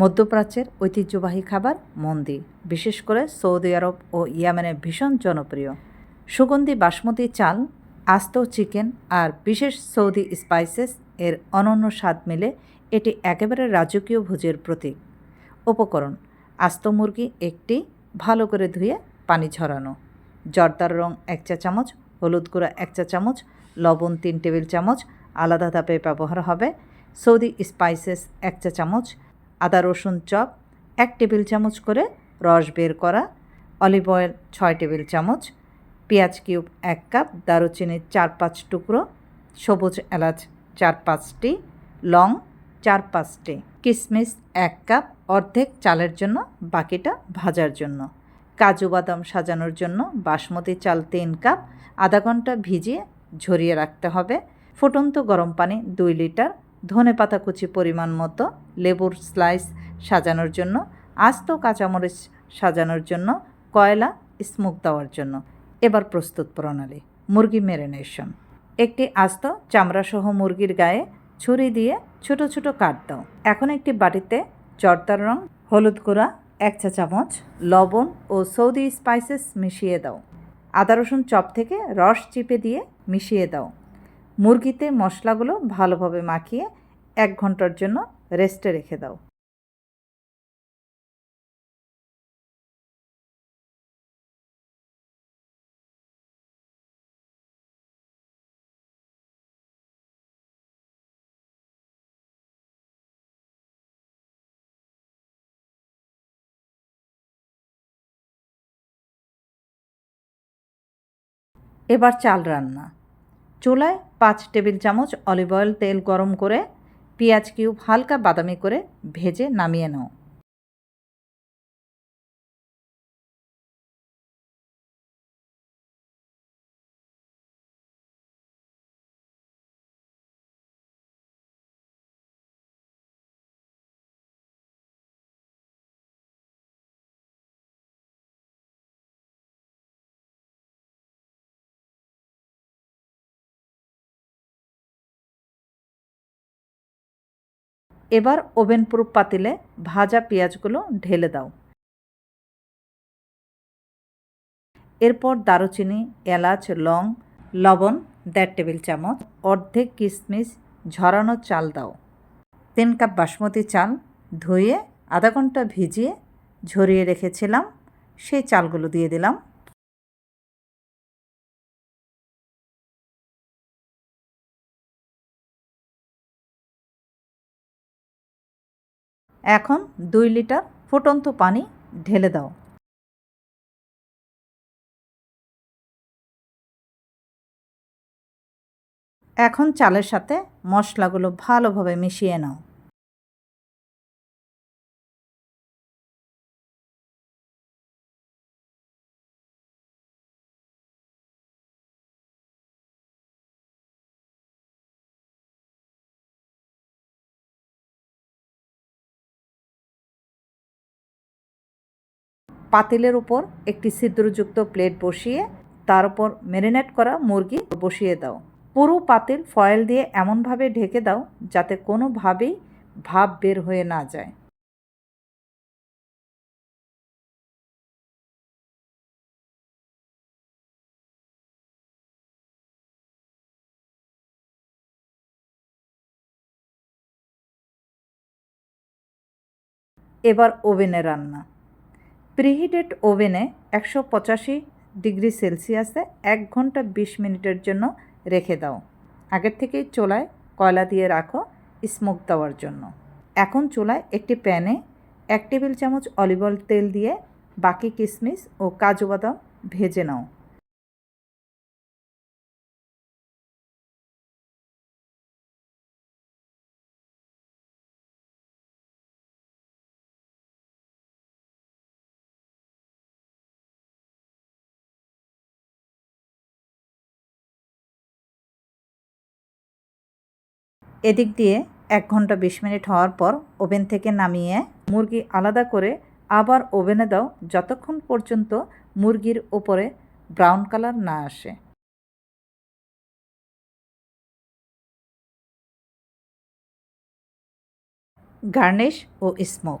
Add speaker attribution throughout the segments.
Speaker 1: মধ্যপ্রাচ্যের ঐতিহ্যবাহী খাবার মন্দি, বিশেষ করে সৌদি আরব ও ইয়ামেনে ভীষণ জনপ্রিয়। সুগন্ধি বাসমতি চাল, আস্ত চিকেন আর বিশেষ সৌদি স্পাইসেস এর অনন্য স্বাদ মিলে এটি একেবারে রাজকীয় ভোজের প্রতীক। উপকরণ, আস্ত মুরগি একটি ভালো করে ধুয়ে পানি ঝরানো। জর্দার রং এক চা চামচ, হলুদ গুঁড়া এক চা চামচ, লবণ তিন টেবিল চামচ, আলাদা ধাপে ব্যবহার হবে। সৌদি স্পাইসেস এক চা চামচ আদা, রসুন চপ, এক টেবিল চামচ করে রস বের করা, অলিভ অয়েল ছয় টেবিল চামচ, পেঁয়াজ কিউব এক কাপ দারুচিনি চার পাঁচ টুকরো, সবুজ এলাচ চার পাঁচটি, লং চার পাঁচটি কিশমিশ এক কাপ, অর্ধেক চালের জন্য, বাকিটা ভাজার জন্য, কাজু বাদাম সাজানোর জন্য বাসমতি চাল তিন কাপ, আধা ঘণ্টা ভিজিয়ে ঝরিয়ে রাখতে হবে, ফুটন্ত গরম পানি দুই লিটার ধনে পাতা কুচি পরিমাণ মতো, লেবুর স্লাইস সাজানোর জন্য, আস্ত কাঁচামরিচ সাজানোর জন্য, কয়লা স্মোক দেওয়ার জন্য। এবার প্রস্তুত প্রণালী, মুরগি ম্যারিনেশন একটি আস্ত চামড়াসহ মুরগির গায়ে ছুরি দিয়ে ছোট ছোট কাট দাও। এখন একটি বাটিতে জর্দার রং, হলুদ গুঁড়া, এক চা চামচ লবণ ও সৌদি স্পাইসেস মিশিয়ে দাও। আদা রসুন চপ থেকে রস চিপে দিয়ে মিশিয়ে দাও। মুরগিতে মশলাগুলো ভালোভাবে মাখিয়ে এক ঘণ্টার জন্য রেস্টে রেখে দাও। এবার চাল রান্না। চুলায় পাঁচ টেবিল চামচ অলিভ অয়েল তেল গরম করে পেঁয়াজ কিউব হালকা বাদামি করে ভেজে নামিয়ে নাও। এবার ওভেন প্রুফ পাতিলে ভাজা পেঁয়াজগুলো ঢেলে দাও। এরপর দারুচিনি, এলাচ, লং, লবণ, দেড় টেবিল চামচ, অর্ধেক কিশমিশ ঝরানো চাল দাও। তিন কাপ বাসমতি চাল ধুয়ে আধা ঘণ্টা ভিজিয়ে ঝরিয়ে রেখেছিলাম, সেই চালগুলো দিয়ে দিলাম। এখন দুই লিটার ফুটন্ত পানি ঢেলে দাও। এখন চালের সাথে মশলাগুলো ভালোভাবে মিশিয়ে নাও। পাতিলের উপর একটি ছিদ্রযুক্ত প্লেট বসিয়ে, তার উপর ম্যারিনেট করা মুরগি বসিয়ে দাও। পুরো পাতিল ফয়েল দিয়ে এমনভাবে ঢেকে দাও যাতে কোনোভাবেই ভাব বের হয়ে না যায়। এবার ওভেনে রান্না। প্রিহিটেড ওভেনে একশো পঁচাশি ডিগ্রি সেলসিয়াসে এক ঘণ্টা বিশ মিনিটের জন্য রেখে দাও। আগের থেকেই চোলায় কয়লা দিয়ে রাখো, স্মোক দেওয়ার জন্য। এখন চোলায় একটি প্যানে এক টেবিল চামচ অলিভ অয়েল তেল দিয়ে বাকি কিশমিশ ও কাজু বাদাম ভেজে নাও। এদিক দিয়ে এক ঘণ্টা বিশ মিনিট হওয়ার পর ওভেন থেকে নামিয়ে মুরগি আলাদা করে আবার ওভেনে দাও যতক্ষণ পর্যন্ত মুরগির ওপরে ব্রাউন কালার না আসে। গার্নিশ ও স্মোক।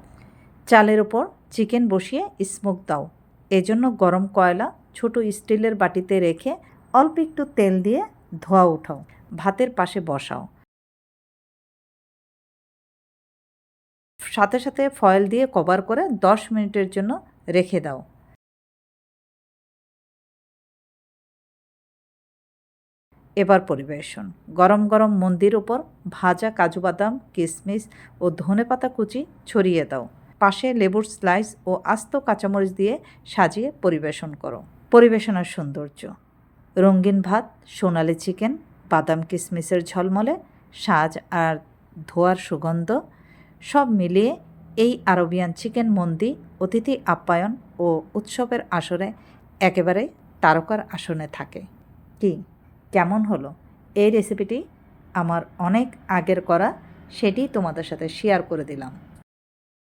Speaker 1: চালের ওপর চিকেন বসিয়ে স্মোক দাও। এজন্য গরম কয়লা ছোট স্টিলের বাটিতে রেখে অল্প একটু তেল দিয়ে ধোয়া উঠাও। ভাতের পাশে বসাও। সাথে সাথে ফয়েল দিয়ে কভার করে দশ মিনিটের জন্য রেখে দাও। এবার পরিবেশন। গরম গরম মন্দির উপর ভাজা কাজু বাদাম কিশমিশ ও ধনেপাতা কুচি ছড়িয়ে দাও। পাশে লেবুর স্লাইস ও আস্ত কাঁচামরিচ দিয়ে সাজিয়ে পরিবেশন করো। পরিবেশনার সৌন্দর্য। রঙিন ভাত, সোনালি চিকেন বাদাম কিশমিশের ঝলমলে, সাজ আর ধোয়ার সুগন্ধ সব মিলিয়ে এই আরবিয়ান চিকেন মন্দি, অতিথি আপ্যায়ন ও উৎসবের আসরে একেবারে তারকার আসনে থাকে। কি? কেমন হলো? এই রেসিপিটি আমার অনেক আগের করা, সেটি তোমাদের সাথে শেয়ার করে দিলাম।